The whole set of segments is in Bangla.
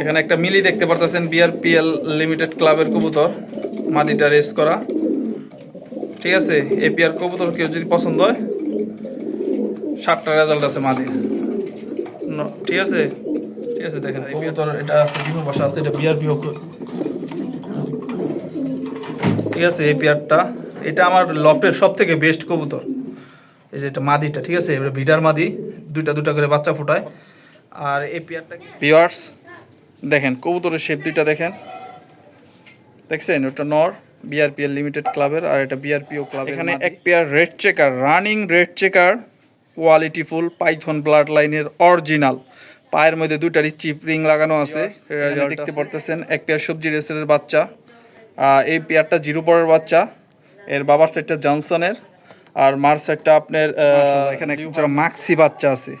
এখানে একটা মিলি দেখতে পারতেছেন, বিআরপিএল লিমিটেড ক্লাবের কবুতর মাদিটা রেস করা। ঠিক আছে এপিআর কবুতর কেউ যদি পছন্দ হয়, সাতটা রেজাল্ট আছে মাদির ঠিক আছে? ঠিক আছে, দেখেন কবুতর, এটা আছে ডিমে বসা আছে, এটা বিআরপি ঠিক আছে এই পেয়ারটা এটা আমার লফটের সব থেকে বেস্ট কবুতর। এই যে এটা মাদিটা, ঠিক আছে? এবার ভিডার মাদি, দুইটা দুটা করে বাচ্চা ফোটায়। আর এই পেয়ারটা পিয়ার্স দেখেন কবুতরের শেপ দুইটা দেখেন। দেখছেন? ওটা নর বিআরপিএল লিমিটেড ক্লাবের আর এটা বিআরপিও ক্লাব এখানে এক pair red checker running red checker quality full python blood লাইনের অরিজিনাল পায়ের মধ্যে দুটারই চিপ রিং লাগানো আছে। দেখতে পারতেছেন এক পেয়ার সবজি রেসের বাচ্চা। এই পেয়ারটা জিরো পরের বাচ্চা। এর বাবার সেটটা জনসনের আর মার সেটটা আপনার এখানে মাক্সি বাচ্চা আছে।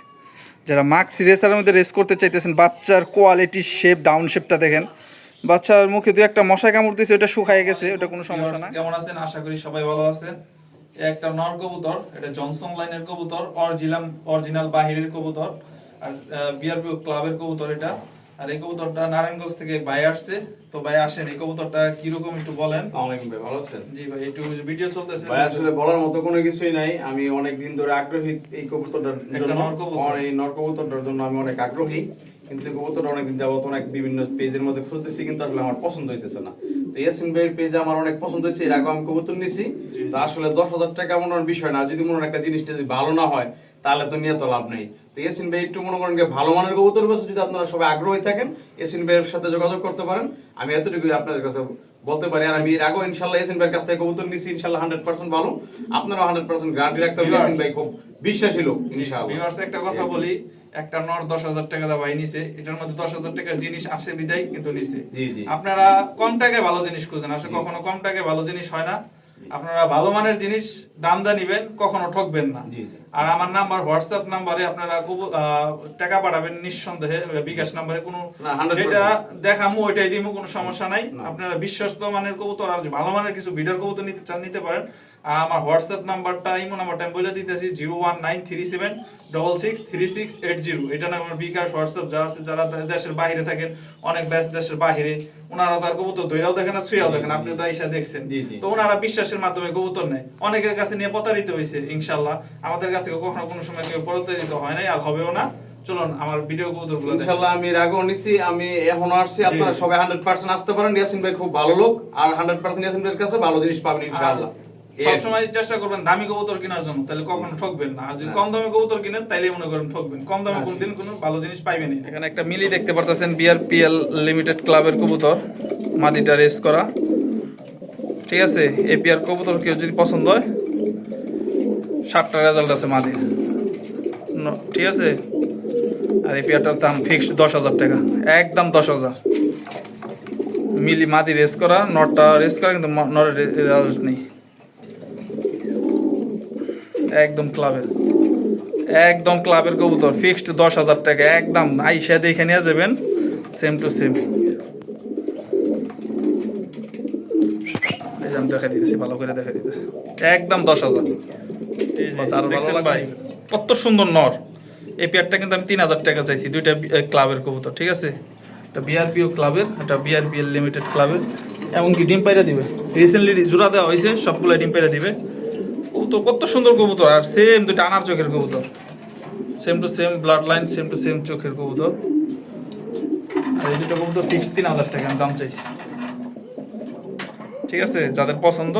যারা মাক্সি রেসারের মধ্যে রেস করতে চাইতেছেন বাচ্চার কোয়ালিটি শেপ ডাউন শেপটা দেখেন। বাচ্চার মুখে দু একটা মশা কামড় দিয়েছে ওটা শুকায় গেছে ওটা কোনো সমস্যা না। কেমন আছেন? আশা করি সবাই ভালো আছেন। একটা নর কবুতর এটা জনসন লাইনের কবুতর অরিজিনাল অরিজিনাল বাহিরের কবুতর আর বিআরপি ক্লাবের কবুতর এটা। আর এই কবুতরটা নারায়ণগঞ্জ থেকে ভাই আসছে। তো ভাই আসেন এই কবুতরটা কীরকম একটু বলেন। আসসালামাইকুম ভাই ভালো আছেন? জি ভাই একটু ভিডিও চলতেছে। ভাই আসলে বলার মতো কোনো কিছুই নাই। আমি অনেক দিন ধরে আগ্রহী এই কবুতরটার জন্য। এই নর কবুতরটার জন্য আমি অনেক আগ্রহী। কিন্তু কবুতরটা অনেক যাবত অনেক বিভিন্ন পেজের মধ্যে খুঁজতেছি কিন্তু আসলে আমার পছন্দ হইতেছে না। তো ইয়াসিন ভাইয়ের পেজে আমার অনেক পছন্দ হয়েছে এর আগে আমি কবুতর নিছি। তো আসলে দশ হাজার টাকা মনে বিষয় না যদি মনে একটা জিনিসটা যদি ভালো না হয় তাহলে তো নিয়ে তো লাভ নেই। তো ইয়াসিন ভাই একটু মনে করেন ভালো মানের কবুতর বেছে যদি আপনারা সবাই আগ্রহী থাকেন ইয়াসিন ভাইয়ের সাথে যোগাযোগ করতে পারেন। আমি এতটুকু আপনাদের কাছে বলতে পারি আর আমি এর আগেও ইনশাল্লাহ ইয়াসিন ভাইয়ের কাছ থেকে কবুতর নিছি ইনশাল্লাহ হান্ড্রেড পার্সেন্ট ভালো। আপনারা হান্ড্রেড পার্সেন্ট গ্যারান্টি রাখতে হবে ইয়াসিন ভাই খুব বিশ্বাসী লোক ইনশাআল্লাহ। ভিউয়ার্স একটা কথা বলি একটা নর দশ হাজার টাকা দাবাই নিছে এটার মধ্যে দশ হাজার টাকার জিনিস আসে বিদায় কিন্তু নিছে জি, জি। আপনারা কম টাকায় ভালো জিনিস খুঁজেন আসলে কখনো কম টাকায় ভালো জিনিস হয় না আপনারা ভালো মানের জিনিস দাম দা নিবেন কখনো ঠকবেন না। আর আমার নাম্বার হোয়াটসঅ্যাপ নাম্বারে আপনারা আহ, টাকা পাঠাবেন নিঃসন্দেহে বিকাশ নাম্বারে কোনো যেটা দেখামু ওইটাই দিমু কোনো সমস্যা নাই। আপনারা বিশ্বস্ত মানের কবুতর আর ভালো মানের কিছু ভিডিওর কবুতর নিতে চান নিতে পারেন। আমার হোয়াটসঅ্যাপ নাম্বারটা ইমো নাম্বারটা আমি বলে দিতেছি zero one nine three seven double six three six eight zero. এটা না আমার বিকাশ হোয়াটসঅ্যাপ যা আছে যারা দেশের বাইরে থাকেন অনেক ব্যাস দেশের বাইরে ওনারা তার কবুতর দইরাও দেখেন না শুয়াও দেখেন। আপনি তো আইসা দেখছেন। জি, জি। তো ওনারা বিশ্বাসের মাধ্যমে কবুতর নেয়। অনেকের কাছে নিয়ে প্রতারিত হয়েছে ইনশাল্লাহ। আমাদের কাছ থেকে কখনো কোনো সময় কেউ প্রতারিত হয় নাই আর হবেও না। চলুন আমার ভিডিও ইনশাআল্লাহ আমি এর আগেও নিছি আমি এখন আসছি আপনারা সবাই হান্ড্রেড পার্সেন্ট আসতে পারেন। ইয়াসিন ভাই খুব ভালো লোক আর হান্ড্রেড পার্সেন্ট ইয়াসিন ভাইয়ের কাছে ভালো জিনিস পাবেন ইনশাআল্লাহ সবসময় চেষ্টা করবেন দামি কবুতর কেনার জন্য তাহলে কখনো ঠকবেন না। আর যদি কম দামে কবুতর কিনেন তাইলে মনে করেন ঠকবেন। কম দামে কোনদিন কোনো ভালো জিনিস পাইবেন এখানে একটা মিলি দেখতে পারতেছেন বিআরপিএল লিমিটেড ক্লাবের কবুতর মাদিটা রেস করা। ঠিক আছে এপিআর কবুতর কেউ যদি পছন্দ হয় সাতটা রেজাল্ট আছে ন- ঠিক আছে? আর এই পেয়ারটার দাম ফিক্সড দশ হাজার টাকা। একদম দশ হাজার। মিলি মাদি রেস করা, নটটা রেস করা, কিন্তু নরের রেজাল্ট নেই। একদম ক্লাবের একদম ক্লাবের কবুতর ফিক্সড দশ হাজার টাকা, একদম। আইসা দেখে নিয়ে যাবেন সেম টু সেম এই যে আমি দেখা দিতেছি ভালো করে দেখা দিতেছি। একদম দশ হাজার? ভাই? কত সুন্দর নর। এই পেয়ারটা কিন্তু আমি তিন হাজার টাকা চাইছি দুইটা ক্লাবের কবুতর ঠিক আছে? এটা বিআরপিও ক্লাবের এটা বিআরপিএল লিমিটেড ক্লাবের। এমনকি ডিম পাইরা দিবে। রিসেন্টলি জোড়া দেওয়া হয়েছে সবগুলো ডিম পাইরা দিবে। কবুতর কত সুন্দর কবুতর। আর সেম দুইটা আনার চোখের কবুতর। Same to same blood line same to same চোখের কবুতর। আর এই দুটো কবুতর ফিক্সড তিন হাজার টাকা আমি দাম চাইছি। ঠিক আছে? যাদের পছন্দ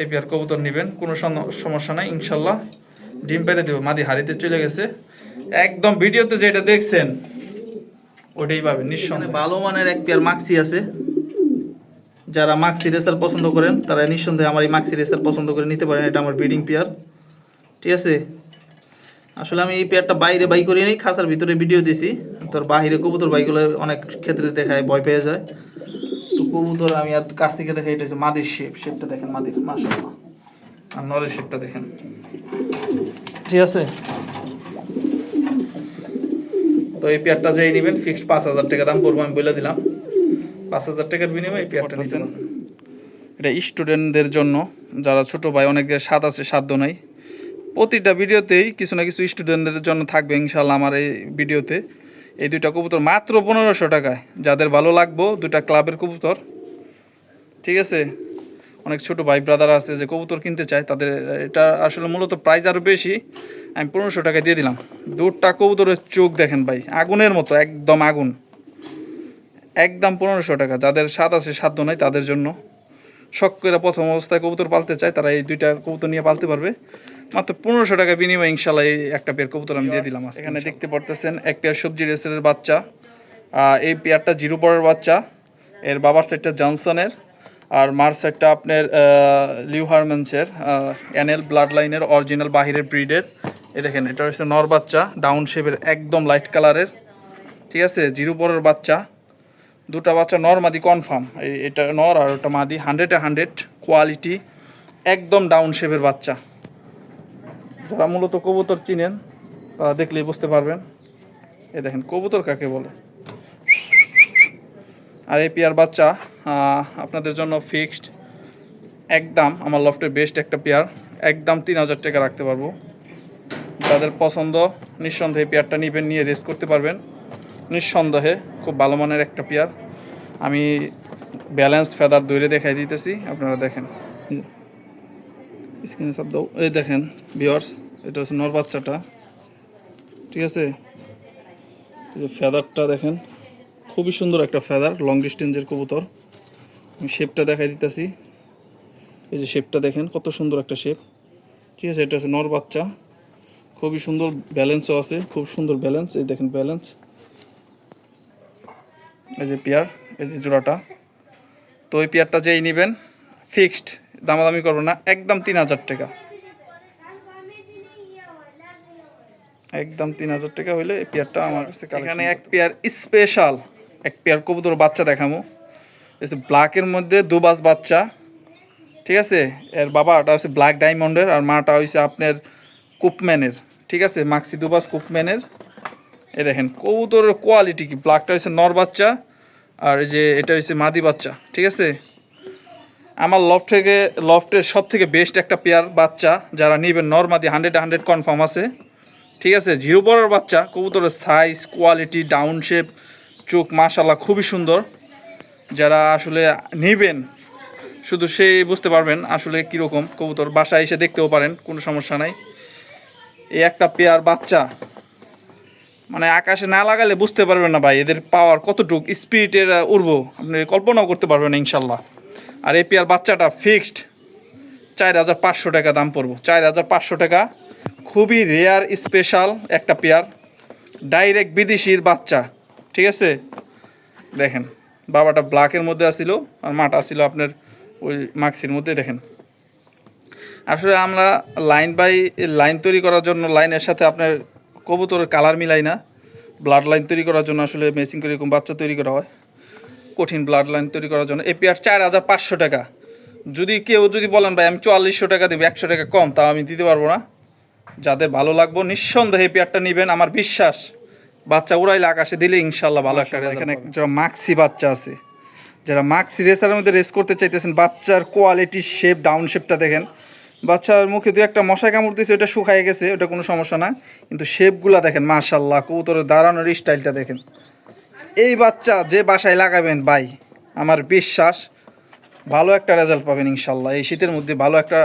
এই পেয়ার কবুতর নেবেন, কোনো সমস্যা নাই, ইনশাল্লাহ। ডিম পেরে দেবো। মাদি হাড়িতে চলে গেছে। একদম ভিডিওতে যেটা দেখছেন, ওটাই পাবেন নিঃসন্দেহে। ভালো মানের এক পেয়ার মাক্সি আছে। যারা মাক্সি রেসার পছন্দ করেন, তারা নিঃসন্দেহে আমার এই মাক্সি রেসার পছন্দ করে নিতে পারেন। এটা আমার ব্রিডিং পেয়ার ঠিক আছে? আসলে আমি এই পেয়ারটা বাইরে বাই করি নাই খাসার ভিতরে ভিডিও দিছি। তোর বাহিরে কবুতর বাইগুলো অনেক ক্ষেত্রে দেখায়, ভয় পেয়ে যায়। কবুতর আমি আর কাছ থেকে দেখে এটা হচ্ছে মাদির শেপ শেপটা দেখেন মাদির, মাশাআল্লাহ। আর নরের শেপটা দেখেন। ঠিক আছে? তো এই পেয়ারটা যেই নেবেন ফিক্সড পাঁচ হাজার টাকা দাম পড়ব, আমি বলে দিলাম। পাঁচ হাজার টাকার বিনিময়ে এই পেয়ারটা নিছেন এটা স্টুডেন্টদের জন্য, যারা ছোট ভাই অনেকের স্বাদ আছে সাধ্য নাই। প্রতিটা ভিডিওতেই কিছু না কিছু স্টুডেন্টদের জন্য থাকবে ইনশাল্লাহ আমার এই ভিডিওতে এই দুইটা কবুতর মাত্র পনেরোশো টাকায়। যাদের ভালো লাগবো, দুইটা ক্লাবের কবুতর। ঠিক আছে? অনেক ছোট ভাই ব্রাদার আছে যে কবুতর কিনতে চায়, তাদের, এটা আসলে মূলত প্রাইস আরও বেশি। আমি পনেরোশো টাকায় দিয়ে দিলাম। দুটা কবুতরের চোখ দেখেন ভাই, আগুনের মতো, একদম আগুন। একদম পনেরোশো টাকা। যাদের স্বাদ আছে সাধ্য নাই তাদের জন্য। শখ করে প্রথম অবস্থায় কবুতর পালতে চায়, তারা এই দুইটা কবুতর নিয়ে পালতে পারবে। মাত্র পনেরোশো টাকা বিনিময়ে ইনশাল্লাহ এই একটা পেয়ার কবুতর আমি দিয়ে দিলাম। এখানে দেখতে পারতেছেন এক পেয়ার সবজি রেসেলের বাচ্চা। এই পেয়ারটা জিরো পরের বাচ্চা। এর বাবার সেটটা জনসনের। আর মার সেটটা আপনার লিউ হারমেন্সের এনএল ব্লাড লাইনের অরিজিনাল বাহিরের ব্রিডের। এই দেখেন এটা হচ্ছে নর বাচ্চা ডাউন শেপের একদম লাইট কালারের। ঠিক আছে জিরো পরের বাচ্চা। দুটা বাচ্চা নর মাদি কনফার্ম। এটা নর আর ওটা মাদি। হান্ড্রেড হান্ড্রেড কোয়ালিটি একদম ডাউন শেপের বাচ্চা। যারা মূলত কবুতর চিনেন, তারা দেখলেই বুঝতে পারবেন। এ দেখেন, কবুতর কাকে বলে? আর এই পেয়ার বাচ্চা আপনাদের জন্য ফিক্সড একদম আমার লফটের বেস্ট একটা পেয়ার। একদম তিন হাজার টাকা রাখতে পারব। যাদের পছন্দ, নিঃসন্দেহে পেয়ারটা নিবেন, নিয়ে রেস করতে পারবেন। নিঃসন্দেহে খুব ভালো মানের একটা পেয়ার। আমি ব্যালেন্স ফেদার দৈরে দেখাই দিতেছি, আপনারা দেখেন। স্ক্রিনে সব দাও। এই দেখেন বিয়ার্স এটা হচ্ছে নর বাচ্চাটা। ঠিক আছে? এই যে ফেদারটা দেখেন, খুবই সুন্দর একটা ফেদার লং ডিস্টেন্সের কবুতর। আমি শেপটা দেখাই দিতেছি। এই যে শেপটা দেখেন, কত সুন্দর একটা শেপ ঠিক আছে, এটা হচ্ছে নর বাচ্চা। খুবই সুন্দর ব্যালেন্সও আছে, খুব সুন্দর ব্যালেন্স এই দেখেন ব্যালেন্স এই যে পেয়ার এই যে জোড়াটা। তো ওই পেয়ারটা যেই নেবেন ফিক্সড দামাদামি করব না একদম তিন হাজার টাকা। একদম তিন হাজার টাকা হইলে এই পেয়ারটা আমার কাছে এখানে এক পেয়ার স্পেশাল এক পেয়ার কবুতর বাচ্চা দেখামো। ব্ল্যাকের মধ্যে দুবাস বাচ্চা ঠিক আছে? এর বাবাটা হচ্ছে ব্ল্যাক ডায়মন্ডের আর মাটা হচ্ছে আপনার কুপম্যানের ঠিক আছে? মাক্সি দুবাস কুপম্যানের এ দেখেন কবুতরের কোয়ালিটি কি? ব্ল্যাকটা হচ্ছে নর বাচ্চা আর এই যে এটা হচ্ছে মাদি বাচ্চা ঠিক আছে? আমার লফট থেকে লফটের সব থেকে বেস্ট একটা পেয়ার বাচ্চা, যারা নিবেন নর্মাদি হান্ড্রেড হান্ড্রেড কনফার্ম আছে। ঠিক আছে, জিরো বড়ের বাচ্চা, কবুতরের সাইজ কোয়ালিটি ডাউন শেপ চোখ মাশাল্লাহ খুবই সুন্দর। যারা আসলে নিবেন, শুধু সেই বুঝতে পারবেন আসলে কীরকম কবুতর, বাসায় এসে দেখতেও পারেন, কোনো সমস্যা নাই। এই একটা পেয়ার বাচ্চা মানে আকাশে না লাগালে বুঝতে পারবেন না ভাই, এদের পাওয়ার কতটুক স্পিরিটের উড়বো আপনি কল্পনাও করতে পারবেন ইনশাল্লাহ আর এই পেয়ার বাচ্চাটা ফিক্সড চার হাজার পাঁচশো টাকা দাম পড়ব। চার হাজার পাঁচশো টাকা, খুবই রেয়ার স্পেশাল একটা পেয়ার ডাইরেক্ট বিদেশির বাচ্চা, ঠিক আছে? দেখেন, বাবাটা ব্ল্যাকের মধ্যে আসিল আর মাটা আসিল আপনার ওই মাক্সির মধ্যে, দেখেন। আসলে আমরা লাইন বাই লাইন তৈরি করার জন্য লাইনের সাথে আপনার কবুতরের কালার মিলাই না। ব্লাড লাইন তৈরি করার জন্য আসলে মেসিং করে এরকম বাচ্চা তৈরি করা হয়। কঠিন ব্লাড লাইন তৈরি করার জন্য। এই পেয়ার চার হাজার পাঁচশো টাকা। যদি কেউ যদি বলেন ভাই আমি চুয়াল্লিশশো টাকা দেবো একশো টাকা কম তাও আমি দিতে পারব না। যাদের ভালো লাগবো নিঃসন্দেহে এই পেয়ারটা নেবেন। আমার বিশ্বাস বাচ্চা উড়াইলে আকাশে দিলে ইনশাল্লাহ ভালো একটা এখানে যারা মাক্সি বাচ্চা আছে। যারা মাক্সি রেসারের মধ্যে রেস করতে চাইতেছেন বাচ্চার কোয়ালিটি শেপ ডাউন শেপটা দেখেন। বাচ্চার মুখে দু একটা মশা কামড় দিয়েছে ওটা শুকায় গেছে ওটা কোনো সমস্যা না কিন্তু শেপগুলা দেখেন মাশাল্লাহ কবুতরের দাঁড়ানোর স্টাইলটা দেখেন। এই বাচ্চা যে বাসায় লাগাবেন, ভাই, আমার বিশ্বাস ভালো একটা রেজাল্ট পাবেন ইনশাল্লাহ। এই শীতের মধ্যে ভালো একটা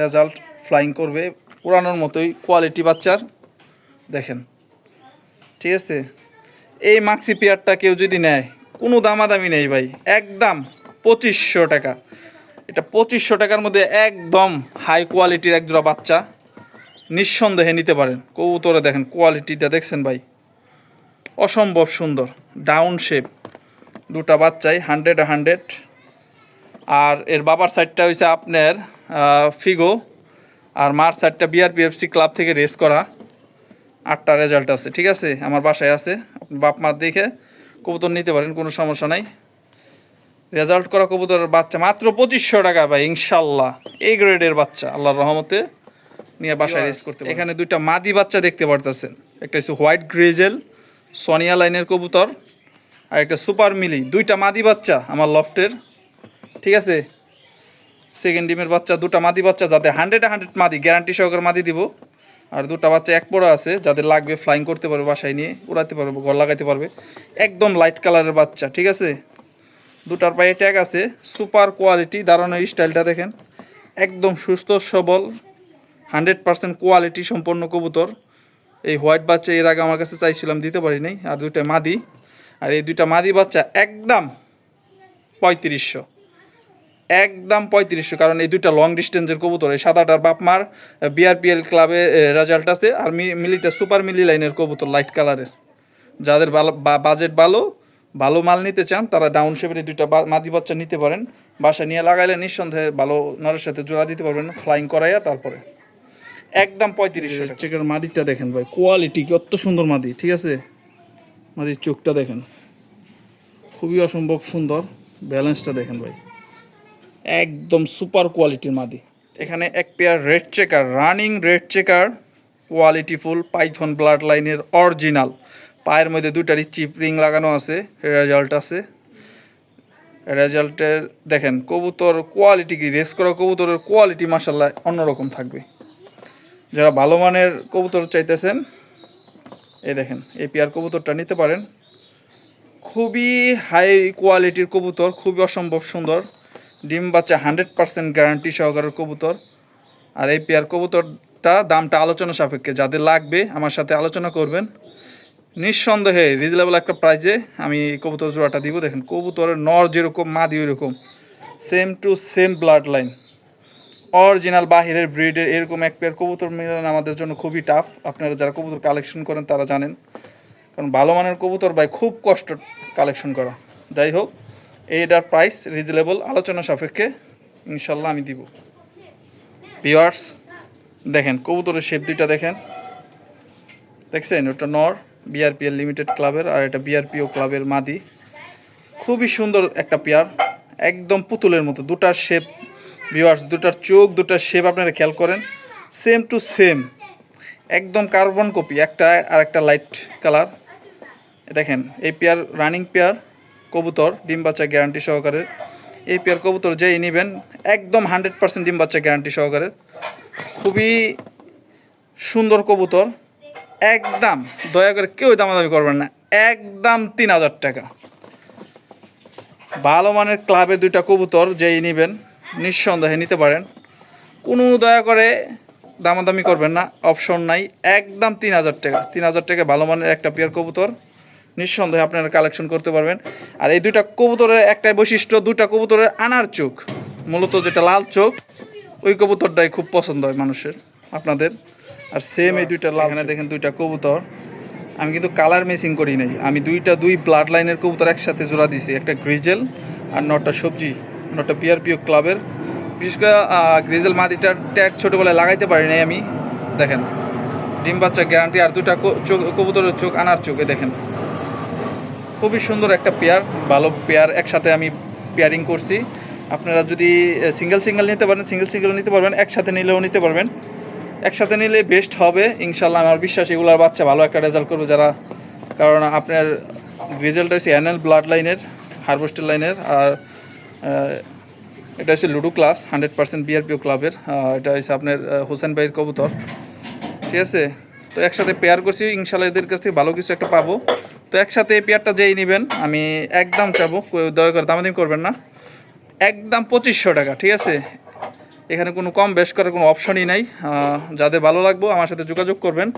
রেজাল্ট ফ্লাইং করবে পুরানোর মতোই কোয়ালিটি বাচ্চার। দেখেন, ঠিক আছে? এই মাক্সি পেয়ারটা কেউ যদি নেয়, কোনো দামাদামি নেই ভাই, একদম পঁচিশশো টাকা। এটা পঁচিশশো টাকার মধ্যে একদম হাই কোয়ালিটির একজোড়া বাচ্চা নিঃসন্দেহে নিতে পারেন। কবুতরে দেখেন কোয়ালিটিটা দেখছেন ভাই? অসম্ভব সুন্দর ডাউন শেপ দুটা বাচ্চাই হান্ড্রেড হান্ড্রেড আর এর বাবার সাইডটা হয়েছে আপনার ফিগো আর মার সাইডটা বিআরপিএফসি ক্লাব থেকে রেস করা। আটটা রেজাল্ট আছে ঠিক আছে? আমার বাসায় আছে। আপনি বাপ মার দেখে কবুতর নিতে পারেন কোনো সমস্যা নাই। রেজাল্ট করা কবুতরের বাচ্চা মাত্র পঁচিশশো টাকা ভাই ইনশাল্লাহ। এই গ্রেডের বাচ্চা আল্লাহর রহমতে নিয়ে বাসায় রেস করতে এখানে দুইটা মাদি বাচ্চা দেখতে পারতেছেন। একটা হচ্ছে হোয়াইট গ্রেজেল সোনিয়া লাইনের কবুতর আর একটা সুপার মিলি, দুইটা মাদি বাচ্চা আমার লফটের, ঠিক আছে? সেকেন্ড ডিমের বাচ্চা, দুটা মাদি বাচ্চা যাতে হান্ড্রেড হান্ড্রেড মাদি গ্যারান্টি সহকারে মাদি দিব। আর দুটা বাচ্চা এক পড়া আছে, যাদের লাগবে ফ্লাইং করতে পারবে, বাসায় নিয়ে উড়াতে পারবে, ঘর লাগাইতে পারবে। একদম লাইট কালারের বাচ্চা, ঠিক আছে? দুটার পায়ে ট্যাগ আছে সুপার কোয়ালিটি দাঁড়ানোর স্টাইলটা দেখেন। একদম সুস্থ, সবল হান্ড্রেড পার্সেন্ট কোয়ালিটি সম্পন্ন কবুতর। এই হোয়াইট বাচ্চা এর আগে আমার কাছে চাইছিলাম, দিতে পারি নাই। আর দুইটা মাদি। আর এই দুইটা মাদি বাচ্চা একদম পঁয়ত্রিশশো। একদম পঁয়ত্রিশশো, কারণ এই দুইটা লং ডিস্টেন্সের কবুতর, এই সাদাটার বাপমার বিআরপিএল ক্লাবে রেজাল্ট আছে। আর মি- মিলিটা সুপার মিলি লাইনের কবুতর লাইট কালারের যাদের ভালো বাজেট ভালো ভালো মাল নিতে চান, তারা ডাউন শেপের এই দুইটা মাদি বাচ্চা নিতে পারেন। বাসা নিয়ে লাগাইলে নিঃসন্দেহে ভালো নরের সাথে জোড়া দিতে পারবেন ফ্লাইং করাইয়া তারপরে। একদম পঁয়ত্রিশশো চেকের মাদিটা দেখেন ভাই কোয়ালিটি কত সুন্দর মাদি ঠিক আছে? মাদির চোখটা দেখেন খুবই অসম্ভব সুন্দর ব্যালেন্সটা দেখেন ভাই। একদম সুপার কোয়ালিটির মাদি। এখানে এক pair red checker running red checker quality full python blood লাইনের অরিজিনাল পায়ের মধ্যে দুটারই চিপ রিং লাগানো আছে রেজাল্ট আছে। রেজাল্টের দেখেন কবুতর কোয়ালিটি কি রেস করা কবুতরের কোয়ালিটি মাসাল্লাহ অন্যরকম থাকবে। যারা ভালো মানের কবুতর চাইতেছেন, এই দেখেন, এই পেয়ার কবুতরটা নিতে পারেন। খুবই হাই কোয়ালিটির কবুতর, খুবই অসম্ভব সুন্দর। ডিম বাচ্চা হান্ড্রেড পার্সেন্ট গ্যারান্টি সহকারের কবুতর। আর এই পেয়ার কবুতরটা দামটা আলোচনা সাপেক্ষে, যাদের লাগবে আমার সাথে আলোচনা করবেন। নিঃসন্দেহে রিজনেবল একটা প্রাইজে আমি কবুতর জোড়াটা দিব। দেখেন, কবুতরের নর যেরকম, মাদি ওইরকম। Same to same blood line original বাহিরের ব্রিডের এরকম এক পেয়ার কবুতর মিলান আমাদের জন্য খুবই টাফ আপনারা যারা কবুতর কালেকশন করেন, তারা জানেন। কারণ ভালো মানের কবুতর ভাই, খুব কষ্ট কালেকশন করা। যাই হোক, এইটার প্রাইস রিজনেবল আলোচনা সাপেক্ষে ইনশাল্লাহ আমি দিব। পিওয়ার্স দেখেন, কবুতরের শেপ দুইটা দেখেন। দেখছেন, ওটা নর বিআরপিএল লিমিটেড ক্লাবের আর এটা বিআরপিও ক্লাবের মাদি। খুবই সুন্দর একটা পেয়ার একদম পুতুলের মতো দুটার শেপ ভিওয়ার্স দুটার চোখ, দুটার শেপ আপনারা খেয়াল করেন। সেম টু সেম একদম কার্বন কপি একটা আর একটা লাইট কালার দেখেন, এই পেয়ার রানিং পেয়ার কবুতর, ডিম বাচ্চা গ্যারান্টি সহকারে। এই পেয়ার কবুতর যেই নেবেন, একদম হান্ড্রেড পার্সেন্ট ডিম বাচ্চা গ্যারান্টি সহকারে। খুবই সুন্দর কবুতর। একদম, দয়া করে কেউ দামাদামি করবেন না। একদম তিন হাজার টাকা। ভালো মানের ক্লাবের দুইটা কবুতর যেই নেবেন নিঃসন্দেহে নিতে পারেন। কোনো দয়া করে দামাদামি করবেন না, অপশন নাই। একদম তিন হাজার টাকা। তিন হাজার টাকা ভালো মানের একটা পেয়ার কবুতর। নিঃসন্দেহে আপনারা কালেকশন করতে পারবেন। আর এই দুইটা কবুতরের একটাই বৈশিষ্ট্য, দুইটা কবুতরের আনার চোখ, মূলত যেটা লাল চোখ, ওই কবুতরটাই খুব পছন্দ হয় মানুষের, আপনাদের। আর সেম এই দুইটা লাল দেখেন দুইটা কবুতর। আমি কিন্তু কালার মেসিং করি নাই। আমি দুইটা দুই ব্লাড লাইনের কবুতর একসাথে জোড়া দিছি, একটা গ্রিজেল আর নটা সবজি। নটা বিআরপিও ক্লাবের বিশেষ করে গ্রিজেল মাদিটার ট্যাগ ছোটোবেলায় লাগাইতে পারি নাই আমি। দেখেন, ডিম বাচ্চা গ্যারান্টি আর দুটা চোখ, কবুতরের চোখ, আনার চোখে, দেখেন। খুবই সুন্দর একটা পেয়ার ভালো পেয়ার একসাথে আমি পেয়ারিং করছি। আপনারা যদি সিঙ্গেল সিঙ্গেল নিতে পারেন সিঙ্গেল সিঙ্গেল নিতে পারবেন, একসাথে নিলেও নিতে পারবেন। একসাথে নিলে বেস্ট হবে ইনশাল্লাহ আমার বিশ্বাস, এগুলার বাচ্চা ভালো একটা রেজাল্ট করবে যারা, কারণ আপনার রেজাল্ট হচ্ছে অ্যানাল ব্লাড লাইনের হারভেস্টার লাইনের আর এটা হচ্ছে ludo class, hundred percent BRPO ক্লাবের। এটা হচ্ছে আপনার হোসেন ভাইয়ের কবুতর। ঠিক আছে? তো একসাথে পেয়ার করছি, ইনশাল্লাহ এদের কাছ থেকে ভালো কিছু একটা পাবো। তো একসাথে এই পেয়ারটা যেই নেবেন, আমি একদম চাবো দয়া করে দামাদামি করবেন না। একদম পঁচিশশো টাকা, ঠিক আছে? এখানে কোনো কম বেশ করার কোনো অপশনই নাই। যাদের ভালো লাগবো, আমার সাথে যোগাযোগ করবেন।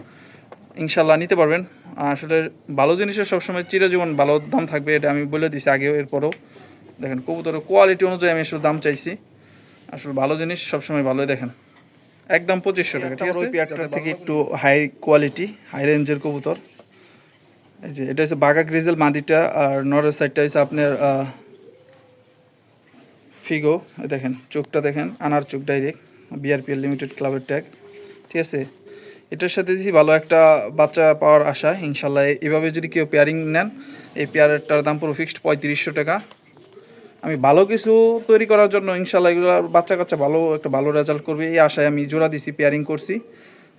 ইনশাল্লাহ নিতে পারবেন। আসলে ভালো জিনিসের সবসময় চিরজীবন ভালো দাম থাকবে, এটা আমি বলে দিছি আগেও, এরপরও। দেখেন কবুতরের কোয়ালিটি অনুযায়ী আমি আসলে দাম চাইছি। আসলে ভালো জিনিস সবসময় ভালোই দেখেন। একদম পঁচিশশো টাকা ঠিক আছে? পেয়ারটার থেকে একটু হাই কোয়ালিটি হাই রেঞ্জের কবুতর। এই যে এটা হচ্ছে বাঘা গ্রিজেল মাদিটা আর নরের সাইডটা হচ্ছে আপনার ফিগো দেখেন চোখটা দেখেন আনার চোখ ডাইরেক্ট বিআরপিএল লিমিটেড ক্লাবের ট্যাগ ঠিক আছে? এটার সাথে দিছি ভালো একটা বাচ্চা পাওয়ার আশা ইনশাল্লাহ। এভাবে যদি কেউ পেয়ারিং নেন এই পেয়ারটার দাম পুরো ফিক্সড পঁয়ত্রিশশো টাকা। আমি ভালো কিছু তৈরি করার জন্য ইনশাল্লাহ এগুলো বাচ্চা কাচ্চা ভালো, একটা ভালো রেজাল্ট করবে। এই আশায় আমি জোড়া দিছি পেয়ারিং করছি।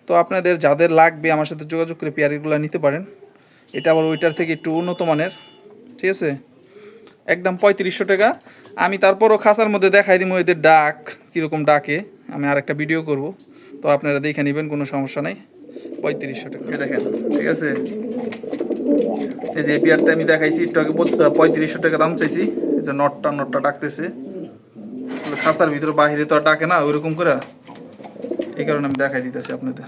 তো আপনাদের যাদের লাগবে আমার সাথে যোগাযোগ করে পেয়ারিংগুলো নিতে পারেন। এটা আবার ওইটার থেকে একটু উন্নত মানের। ঠিক আছে? একদম পঁয়ত্রিশশো টাকা। আমি তারপরও খাসার মধ্যে দেখাই দিব এদের ডাক, কীরকম ডাকে। আমি আর একটা ভিডিও করব। তো আপনারা দেখে নেবেন, কোনো সমস্যা নেই। পঁয়ত্রিশশো টাকা। দেখেন, ঠিক আছে? এই যে পেয়ারটা আমি দেখাইছি, একটু আগে পঁয়ত্রিশশো টাকা দাম চাইছি। এই যে নটটা নটটা ডাকতেছে। খাসার ভিতরে বাহিরে তো আর ডাকে না ওইরকম করে। এই কারণে আমি দেখাই দিতেছি আপনাদের।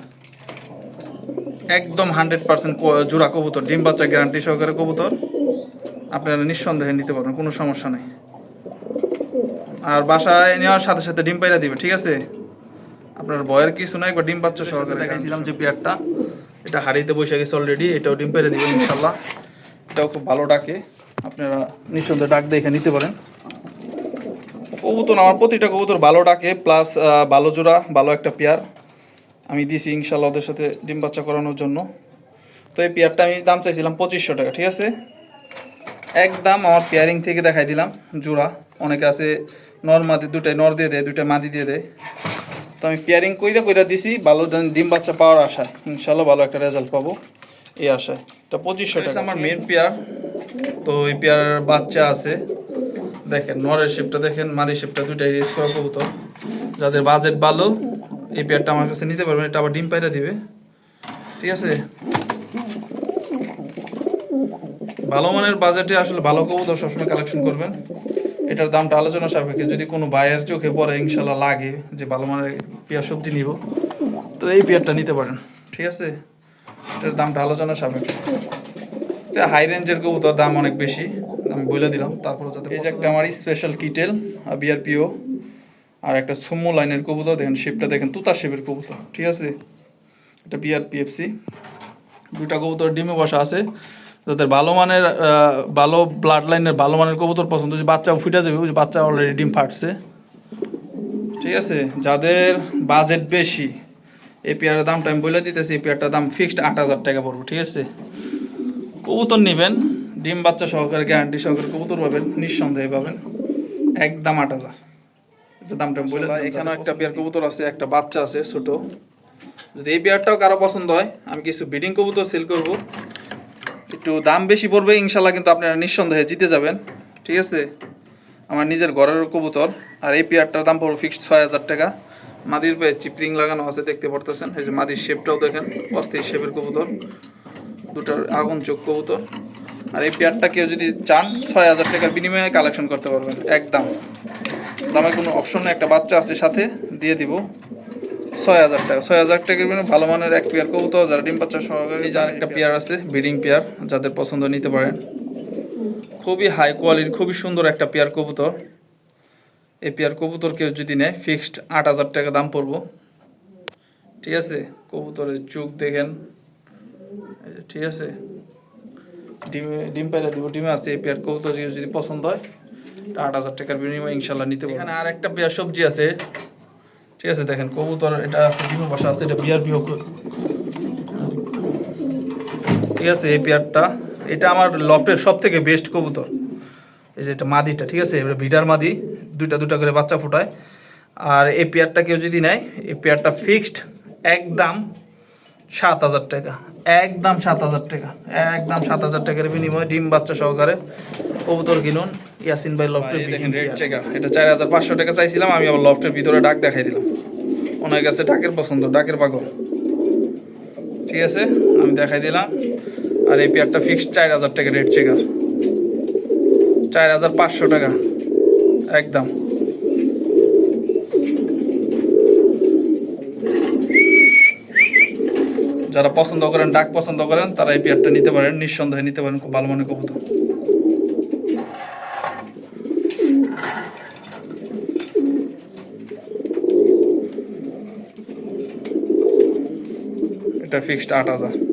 একদম হান্ড্রেড পার্সেন্ট জোড়া কবুতর ডিম বাচ্চা গ্যারান্টি সহকারে কবুতর। আপনারা নিঃসন্দেহে নিতে পারবেন কোনো সমস্যা নেই। আর বাসায় নেওয়ার সাথে সাথে ডিম পাইরা দিবে ঠিক আছে? আপনার ভয়ের কিছু নাই একবার ডিম বাচ্চা সহকারে দেখাইছিলাম যে পেয়ারটা। এটা হাড়িতে বসে গেছে অলরেডি এটাও ডিম পেরে দিবেন ইনশাল্লাহ। এটাও খুব ভালো ডাকে। আপনারা নিঃসন্দেহে ডাক দেখে নিতে পারেন। কবুতর, আমার প্রতিটা কবুতর ভালো ডাকে প্লাস ভালো জোড়া, ভালো একটা পেয়ার। আমি দিয়েছি ইনশাল্লাহ ওদের সাথে ডিম বাচ্চা করানোর জন্য। তো এই পেয়ারটা আমি দাম চাইছিলাম পঁচিশশো টাকা, ঠিক আছে? একদম আমার পেয়ারিং থেকে দেখাই দিলাম জোড়া। অনেকে আছে নর মাদি, দুটাই নর দিয়ে দেয়, দুটাই মাদি দিয়ে দেয়। তো আমি পেয়ারিং কইরা কইরা দিছি, ভালো ডিম বাচ্চা পাওয়ার আশায়। ইনশাল্লাহ ভালো একটা রেজাল্ট পাবো। এই আশায় এটা পঁচিশশো টাকা। আমার মেন পেয়ার। তো এই পেয়ারের বাচ্চা আছে। দেখেন নরের শেপটা দেখেন মাদি শেপটা দুটাই রেস করা কবুতর। যাদের বাজেট ভালো এই পেয়ারটা আমার কাছে নিতে পারবেন। এটা আবার ডিম পাইরা দিবে। ঠিক আছে? ভালো মানের বাজেটে আসলে ভালো কবুতর সবসময় কালেকশন করবেন। এটার দামটা আলোচনা সাপেক্ষে যদি কোনো বায়ের চোখে পড়ে ইনশাল্লাহ লাগে যে ভালো মানের পেয়ার সবজি নিব। তো এই পেয়ারটা নিতে পারেন। ঠিক আছে? এটার দামটা আলোচনা সাপেক্ষে এটা হাই রেঞ্জের কবুতর দাম অনেক বেশি। আমি বলে দিলাম। তারপরে যাতে এই যে একটা আমার স্পেশাল কিটেল বিআরপিও আর একটা সুমো লাইনের কবুতর। দেখেন শেপটা দেখেন তুতা শেপের কবুতর। ঠিক আছে? এটা বিআরপিএফসি দুটা কবুতর ডিমে বসা আছে। যাদের ভালো মানের ভালো ব্লাড লাইনের ভালো মানের কবুতর পছন্দ যে বাচ্চা ফুটে যাবে ওই যে বাচ্চা অলরেডি ডিম ফাটছে। ঠিক আছে? যাদের বাজেট বেশি এই পেয়ারের দামটা আমি বলে দিতেছি এই পেয়ারটার দাম ফিক্সড আট হাজার টাকা পড়ব ঠিক আছে? কবুতর নেবেন ডিম বাচ্চা সহকারে গ্যারান্টি সহকারে কবুতর পাবেন নিঃসন্দেহে পাবেন। একদম আট হাজার। দামটা বলে এখানেও একটা পেয়ার কবুতর আছে একটা বাচ্চা আছে ছোট। যদি এই পেয়ারটাও কারও পছন্দ হয় আমি কিছু বিডিং কবুতর সেল করব। একটু দাম বেশি পড়বে ইনশাল্লাহ কিন্তু আপনারা নিঃসন্দেহে জিতে যাবেন ঠিক আছে? আমার নিজের ঘরের কবুতর আর এই পেয়ারটার দাম পড়বে ফিক্সড ছয় হাজার টাকা। মাদির পায়ে চিপরিং লাগানো আছে দেখতে পারতেছেন। এই যে মাদির শেপটাও দেখেন অস্থির শেপের কবুতর। দুটার আগুন চোখ কবুতর। আর এই পেয়ারটা কেউ যদি চান ছয় হাজার টাকার বিনিময়ে কালেকশন করতে পারবেন একদম। দামের কোনো অপশন নেই একটা বাচ্চা আছে সাথে দিয়ে দিব। ছয় হাজার টাকা ছয় হাজার টাকার বিনিময়ে ভালো মানের এক পেয়ার কবুতর যারা ডিম বাচ্চা সহকারে। যার একটা পেয়ার আছে ব্রিডিং পেয়ার যাদের পছন্দ নিতে পারেন। খুবই হাই কোয়ালিটির খুবই সুন্দর একটা পেয়ার কবুতর। এই পেয়ার কবুতর কেউ যদি নেয় ফিক্সড আট হাজার টাকা দাম পড়ব। ঠিক আছে? কবুতরের চোখ দেখেন। ঠিক আছে? ডিমে ডিম পাইলে দিব ডিমে আছে। এই পেয়ার কবুতর যদি- যদি পছন্দ হয় আট হাজার টাকার বিনিময়ে ইনশাল্লাহ নিতে পারবেন আর একটা পেয়ার সবজি আছে। ঠিক আছে দেখেন কবুতর এটা আছে ডিমে বসা আছে এটা বিয়ার বিয়োগ ঠিক আছে এই পেয়ারটা এটা আমার লফটের সব থেকে বেস্ট কবুতর। এই যে এটা মাদিটা ঠিক আছে? এবারে ভিডার মাদি। দুইটা দুটা করে বাচ্চা ফোটায়। আর এই পেয়ারটা কেউ যদি নেয় এই পেয়ারটা ফিক্সড একদম সাত হাজার টাকা। একদম সাত হাজার টাকা। একদম সাত হাজার টাকার বিনিময়ে ডিম বাচ্চা সহকারে কবুতর কিনুন ইয়াসিন ভাই লফটের দেখেন এটা চার হাজার পাঁচশো টাকা চাইছিলাম আমি আবার লফটের ভিতরে ডাক দেখাই দিলাম। ওনার কাছে ডাকের পছন্দ ডাকের পাগল। ঠিক আছে? আমি দেখাই দিলাম। আর এই পেয়ারটা ফিক্সড চার হাজার টাকা রেড চেকার চার হাজার পাঁচশো টাকা। একদম। যারা পছন্দ করেন, ডাক পছন্দ করেন, তারা এই পেয়ারটা নিতে পারেন, নিঃসন্দেহে নিতে পারেন, খুব ভালো মানের কবুতর। এটা ফিক্সড আট হাজার।